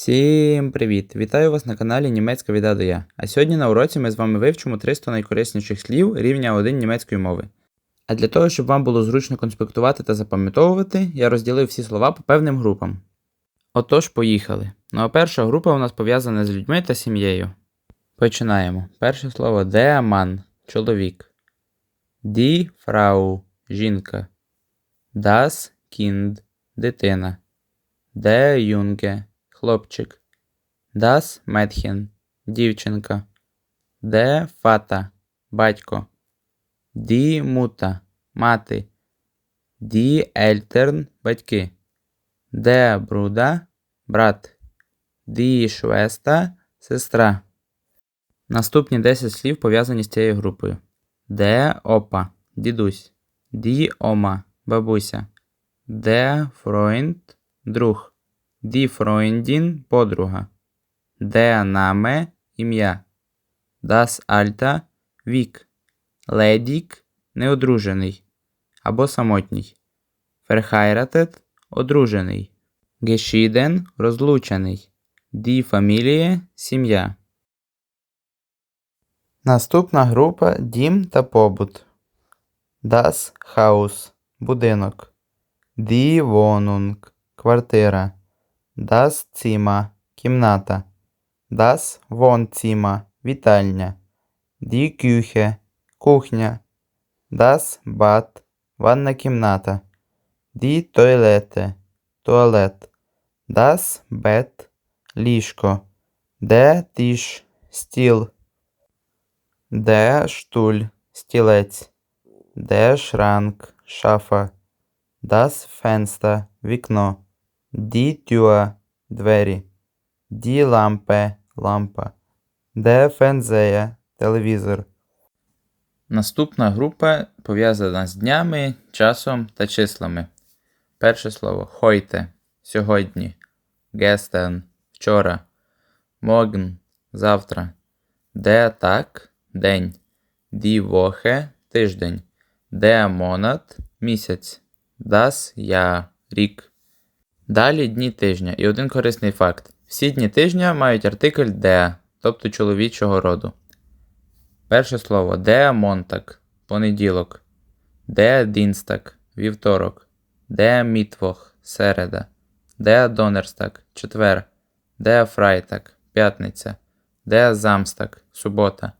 Всім привіт! Вітаю вас на каналі Німецька від А. А сьогодні на уроці ми з вами вивчимо 300 найкорисніших слів рівня 1 німецької мови. А для того, щоб вам було зручно конспектувати та запам'ятовувати, я розділив всі слова по певним групам. Отож, поїхали. Ну а перша група у нас пов'язана з людьми та сім'єю. Починаємо. Перше слово Mann – чоловік. Die Frau – жінка. Das Kind – дитина. Der Junge – хлопчик. Das Mädchen – дівчинка. Der Vater – батько. Die Mutter – мати. Die Eltern – батьки. Der Bruder – брат. Die Schwester – сестра. Наступні 10 слів пов'язані з цією групою. Der Opa – дідусь. Die Oma – бабуся. Der Freund – друг. Die Freundin – подруга. Der Name – ім'я. Das Alter – вік. Ledig – неодружений або самотній. Verheiratet – одружений. Geschieden – розлучений. Die Familie – сім'я. Наступна група дім та побут. Das Haus – будинок. Die Wohnung – квартира. Das Zimmer – кімната. Das Wohnzimmer – вітальня. Die Küche – кухня. Das Bad – ванна кімната. Die Toilette – туалет. Das Bett – ліжко. Der Tisch – стіл. Der Stuhl – стілець. Der Schrank – шафа. Das Fenster – вікно. Die Tür – двері. Die Lampe – лампа. Der Fernseher – телевізор. Наступна група пов'язана з днями, часом та числами. Перше слово heute – сьогодні. Gestern – вчора. Morgen – завтра. Der Tag – день. Woche – тиждень. Der Monat – місяць. Das Jahr – рік. Далі дні тижня і один корисний факт. Всі дні тижня мають артикль der, тобто чоловічого роду. Перше слово der Montag – понеділок. Der Dienstag – вівторок. Der Mittwoch – середа. Der Donnerstag – четвер. Der Freitag – п'ятниця. Der Samstag – субота.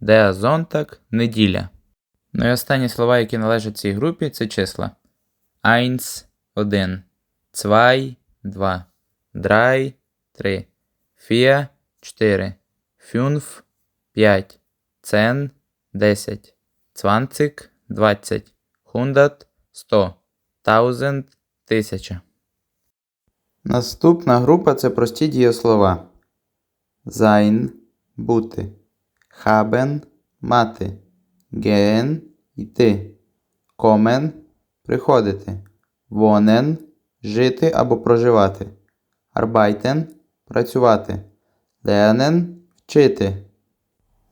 Der Sonntag – неділя. Ну і останні слова, які належать цій групі, це числа. Eins – один. Zwei – два. Drei – три. Vier – чотири. Fünf – п'ять. Zehn – десять. Zwanzig – двадцять. Hundert – сто. Tausend – тисяча. Наступна група це прості дієслова. Sein – бути. Haben – мати. Gehen – йти. Kommen – приходити. Wohnen – жити або проживати. Arbeiten – працювати. Lernen – вчити.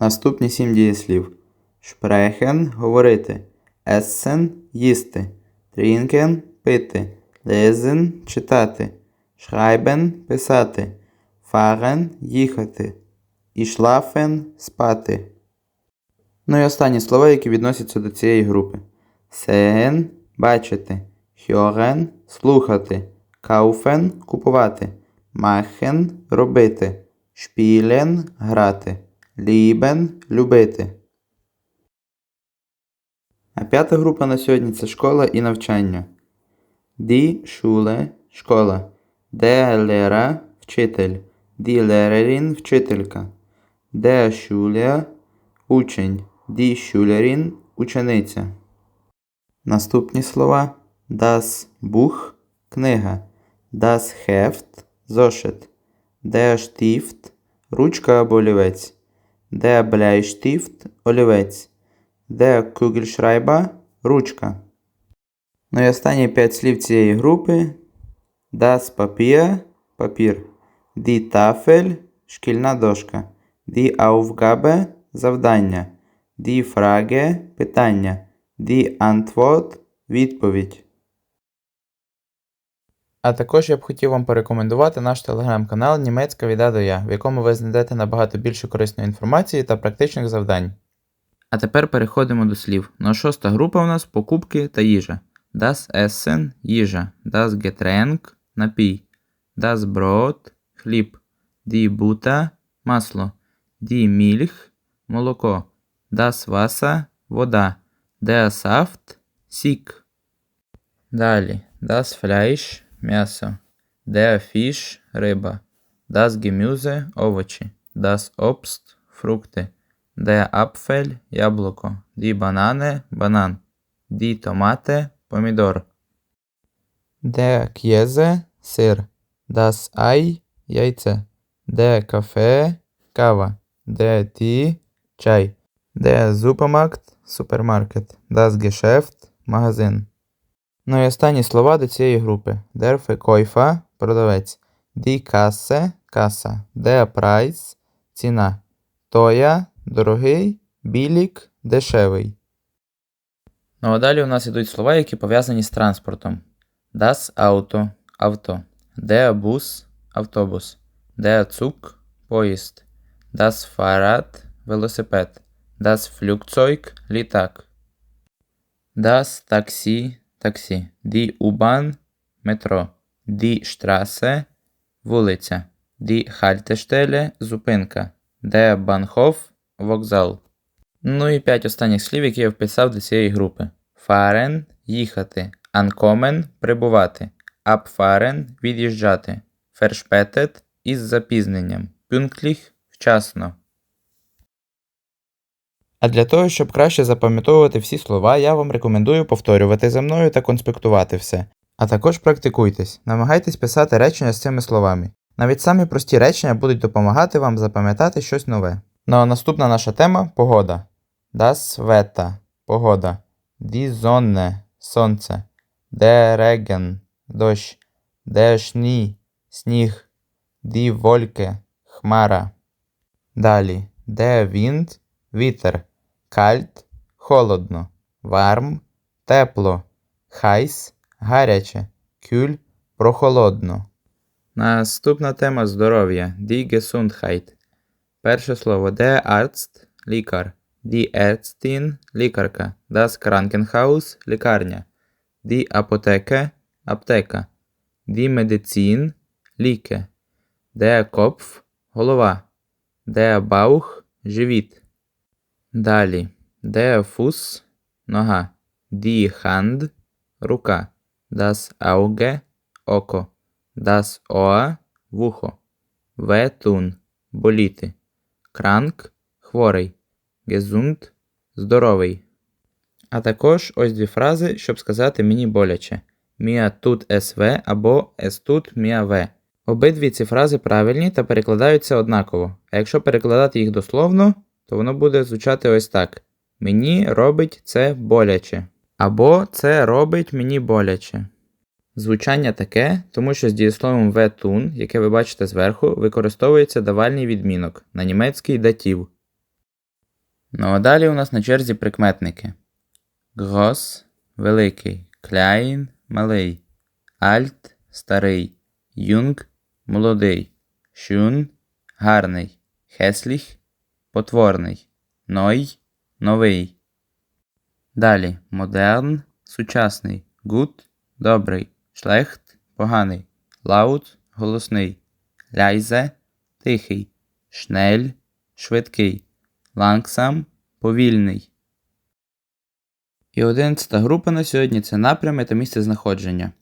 Наступні сім дієслів. Sprechen – говорити. Essen – їсти. Trinken – пити. Lesen – читати. Schreiben – писати. Fahren – їхати. І schlafen – спати. Ну і останні слова, які відносяться до цієї групи. Sehen – бачити. Hören – слухати. Kaufen – купувати. Machen – робити. Spielen – грати. Lieben – любити. А п'ята група на сьогодні це школа і навчання. Die Schule – школа. Der Lehrer – вчитель. Die Lehrerin – вчителька. Der Schüler – учень. Die Schülerin – учениця. Наступні слова. Das Buch – книга. Das Heft – зошит. Der Stift – ручка або олівець. Der Bleistift – олівець. Der Kugelschreiber – ручка. Ну і останні 5 слів цієї групи. Das Papier – папір. Die Tafel – шкільна дошка. Die Aufgabe – завдання. Die Frage – питання. Die Antwort – відповідь. А також я б хотів вам порекомендувати наш телеграм-канал Німецька від А до Я, в якому ви знайдете набагато більше корисної інформації та практичних завдань. А тепер переходимо до слів. Ну шоста група у нас покупки та їжа. Das Essen – їжа, Das Getränk – напій, Das Brot – хліб, Die Butter – масло, Die Milch – молоко, Das Wasser – вода, Der Saft – сік. Далі. Das Fleisch – м'ясо, Der Fisch – риба, Das Gemüse – овочі, Das Obst – фрукти, Der Apfel – яблуко, Die Banane – банан, Die Tomate – помідор. Der Käse – сир, Das Ei – яйце, Der Kaffee – кава, Der Tee – чай, Der Supermarkt – супермаркет, Das Geschäft – магазин. Ну і останні слова до цієї групи. Der Verkäufer – продавець, Die Kasse – каса, Der Preis – ціна, Тоя – дорогий, Білік – дешевий. Ну а далі у нас ідуть слова, які пов'язані з транспортом. Das Auto – авто, Der Bus – автобус, Der Zug – поїзд, Das Fahrrad – велосипед, Das Flugzeug – літак, Das Taxi – таксі, Die U-Bahn – метро, Die Straße – вулиця, Die Haltestelle – зупинка, Der Bahnhof – вокзал. Ну і п'ять останніх слів, які я вписав до цієї групи. Fahren – їхати, Ankommen – прибувати, Abfahren – від'їжджати, Verspätet – із запізненням, Pünktlich – вчасно. А для того, щоб краще запам'ятовувати всі слова, я вам рекомендую повторювати за мною та конспектувати все. А також практикуйтесь, намагайтесь писати речення з цими словами. Навіть самі прості речення будуть допомагати вам запам'ятати щось нове. Ну а наступна наша тема погода. Das Wetter – погода. Die Sonne – сонце. Der Regen – дощ. Der Schnee – сніг. Die Wolke – хмара. Далі. Der Wind – вітер. Кальт – холодно. Варм – тепло. Хайс – гаряче. Кюль – прохолодно. Наступна тема здоров'я. Die Gesundheit. Перше слово Der Arzt – лікар. Die Ärztin – лікарка. Das Krankenhaus – лікарня. Die Apotheke – аптека. Die Medizin – ліки. Der Kopf – голова. Der Bauch – живіт. Далі. Der Fuß – нога. Die Hand – рука. Das Auge – око. Das Ohr – вухо. Wehtun – боліти. Krank – хворий. Gesund – здоровий. А також ось дві фрази, щоб сказати мені боляче. Mia tut es або es tut mia weh. Обидві ці фрази правильні та перекладаються однаково. А якщо перекладати їх дословно, то воно буде звучати ось так: Мені робить це боляче. Або це робить мені боляче. Звучання таке, тому що з дієсловом «ветун», яке ви бачите зверху, використовується давальний відмінок на німецький датів. Ну а далі у нас на черзі прикметники. Грос великий, кляйн малий, альт старий, юнг молодий, шюн гарний, хесліх потворний, ной новий. Далі. Модерн сучасний, гуд добрий, шлехт поганий, лаут голосний, ляйзе тихий, шнель швидкий, лангсам повільний. І одинадцята група на сьогодні це напрями та місце знаходження.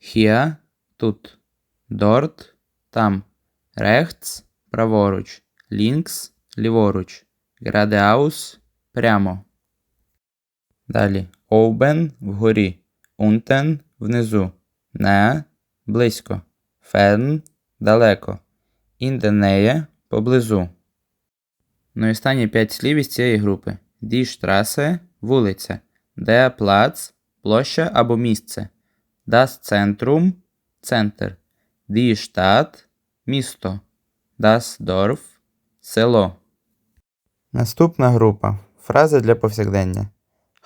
Hier – тут, Dort – там, Rechts – праворуч, Links – ліворуч, Geradeaus – прямо. Далі. Oben – вгорі, Unten – внизу, Nähe – близько, Fern – далеко, der – поблизу. Ну і останні 5 слів із цієї групи. Die Straße – вулиця, Der Platz – площа або місце, Das Zentrum – центр, Die Stadt – місто, Das Dorf – село. Наступна група. Фрази для повсякдення.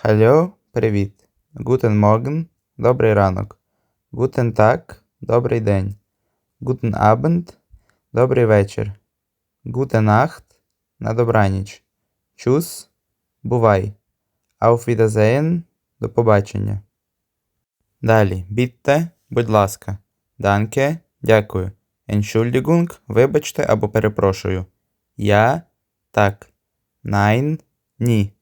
Hallo – привіт. Guten Morgen – добрий ранок. Guten Tag – добрий день. Guten Abend – добрий вечір. Gute Nacht – на добраніч. Tschüss – бувай. Auf Wiedersehen – до побачення. Далі. Bitte – будь ласка. Danke – дякую. Entschuldigung – вибачте або перепрошую. Я – так. Nein – ні.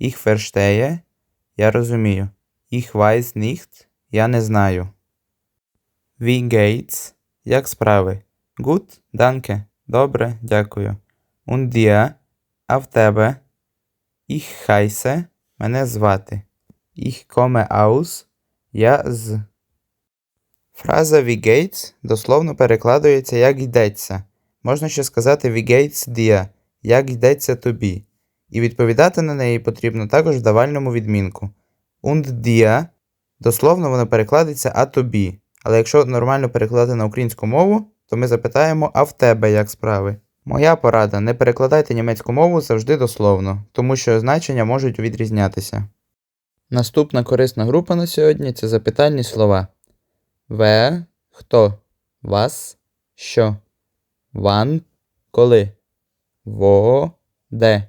Ich verstehe – я розумію. Ich weiß nicht – я не знаю. Wie geht's? Як справи? Gut, danke. Добре, дякую. Und dir? А в тебе? Ich heiße – мене звати. Ich komme aus – я з. Фраза wie geht's дословно перекладається як йдеться. Можна ще сказати wie geht's dir – як йдеться тобі. І відповідати на неї потрібно також в давальному відмінку. Und dir дословно воно перекладеться а тобі. Але якщо нормально перекладати на українську мову, то ми запитаємо, а в тебе як справи? Моя порада: не перекладайте німецьку мову завжди дословно, тому що значення можуть відрізнятися. Наступна корисна група на сьогодні це запитальні слова. Ве, хто, вас, що, ван, коли, во, де,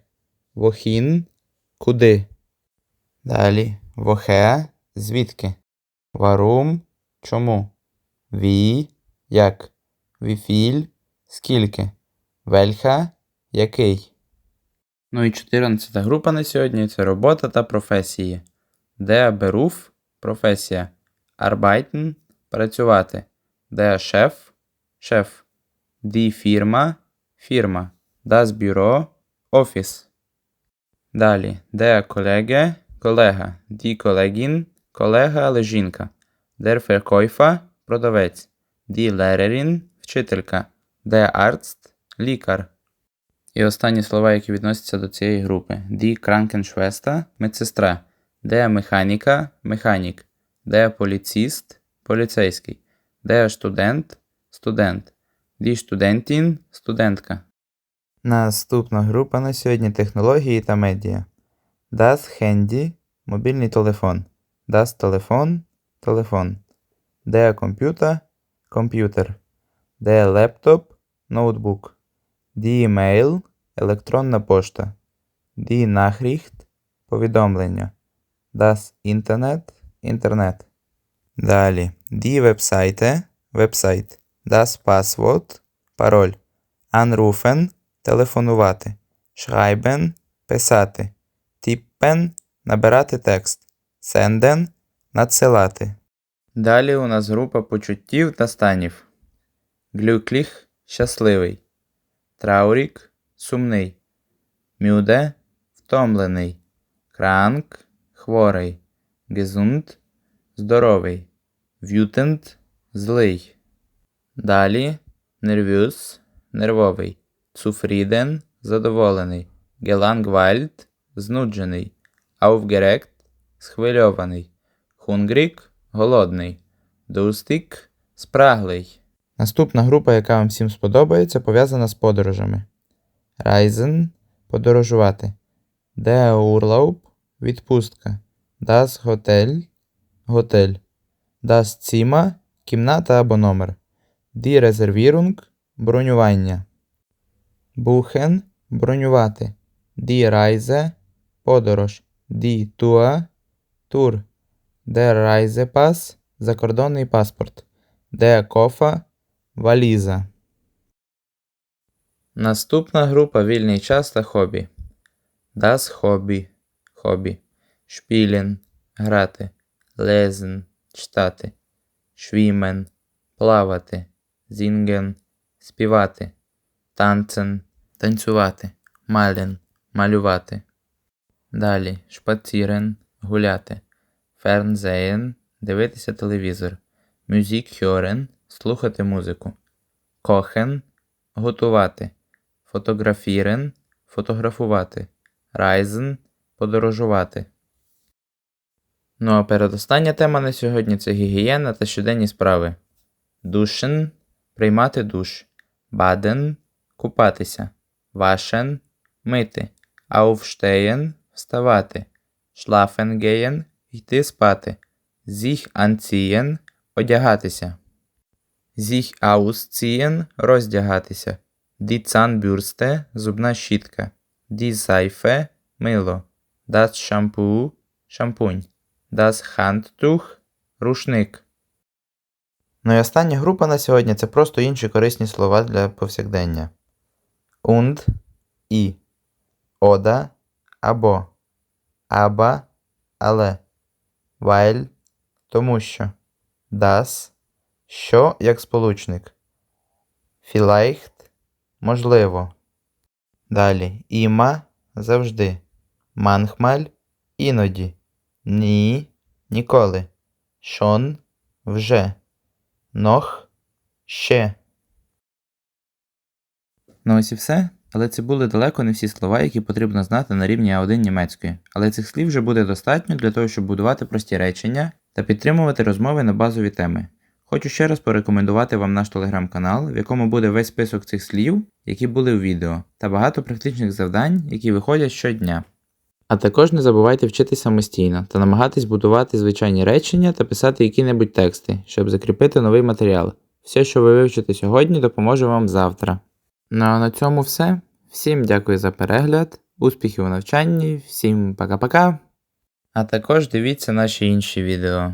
вохін, куди. Далі вохе, звідки, варум, чому, ві, як, віфіль, скільки, вельха, який. Ну і 14 група на сьогодні це робота та професії. Де беруф професія. Arbeiten – працювати. Де шеф шеф. Die фірма фірма. Das Büro – офіс. Далі. Де колеги колега. Die Kollegin – колега, але жінка. Der Verkäufer – продавець. Die Lehrerin – вчителька. Der Arzt – лікар. І останні слова, які відносяться до цієї групи. Die Krankenschwester – медсестра. Der Mechaniker – механік. Der Polizist – поліцейський. Der Student – студент. Die Studentin – студентка. Наступна група на сьогодні технології та медіа. Das Handy – мобільний телефон. Das Telefon – телефон. Der Computer – комп'ютер. Der Laptop – ноутбук. Die Mail – електронна пошта. Die Nachricht – повідомлення. Das Internet – інтернет. Далі. Die Webseite – вебсайт. Das Passwort – пароль. Anrufen – телефонувати. Schreiben – писати. Tippen – набирати текст. Senden – надсилати. Далі у нас група почуттів та станів. Glücklich – щасливий. Трауrig – сумний. Müde – втомлений. Krank – хворий. Gesund – здоровий. Wütend – злий. Далі nervös – нервовий. Zufrieden – задоволений. Gelangweilt – знуджений. Aufgeregt – схвильований. Hungrig – голодний. Durstig – спраглий. Наступна група, яка вам всім сподобається, пов'язана з подорожами. Reisen – подорожувати. Der відпустка. Das Hotel – готель. Das Zimmer – кімната або номер. Die Reservierung – бронювання. Buchen – бронювати. Die Reise – подорож. Die Tour – тур. Der Reisepass – закордонний паспорт. Der Koffer – валіза. Наступна група вільний час та хобі. Das Hobby – хобі. Spielen – грати. Lesen – читати. Schwimmen – плавати. Singen – співати. Tanzen – танцювати. Malen – малювати. Далі Spazieren – гуляти. Fernsehen – дивитися телевізор. Hören – слухати музику. Kochen – готувати. Fotografieren – фотографувати. Reisen – подорожувати. Ну а передостання тема на сьогодні це гігієна та щоденні справи. Duschen – приймати душ. Baden – купатися. Waschen – мити. Aufstehen – вставати. Gehen – йти спати. Sich anziehen – одягатися. Sich ausziehen – роздягатися. Die Zahnbürste – зубна щітка. Die Seife – мило. Das Shampoo – шампунь. Das Handtuch – рушник. Ну і остання група на сьогодні це просто інші корисні слова для повсякдення. Und – і. Ода – або. Аба – але. Weil – тому що. Das – що як сполучник. Vielleicht – можливо. Далі. Іма – завжди. Manchmal – іноді. Ні – ніколи. Schon – вже. Noch – ще. Ну ось і все. Але це були далеко не всі слова, які потрібно знати на рівні А1 німецької. Але цих слів вже буде достатньо для того, щоб будувати прості речення та підтримувати розмови на базові теми. Хочу ще раз порекомендувати вам наш телеграм-канал, в якому буде весь список цих слів, які були у відео, та багато практичних завдань, які виходять щодня. А також не забувайте вчитись самостійно та намагатись будувати звичайні речення та писати які-небудь тексти, щоб закріпити новий матеріал. Все, що ви вивчите сьогодні, допоможе вам завтра. Ну а на цьому все. Всім дякую за перегляд, успіхів у навчанні, всім пока-пока. А також дивіться наші інші відео.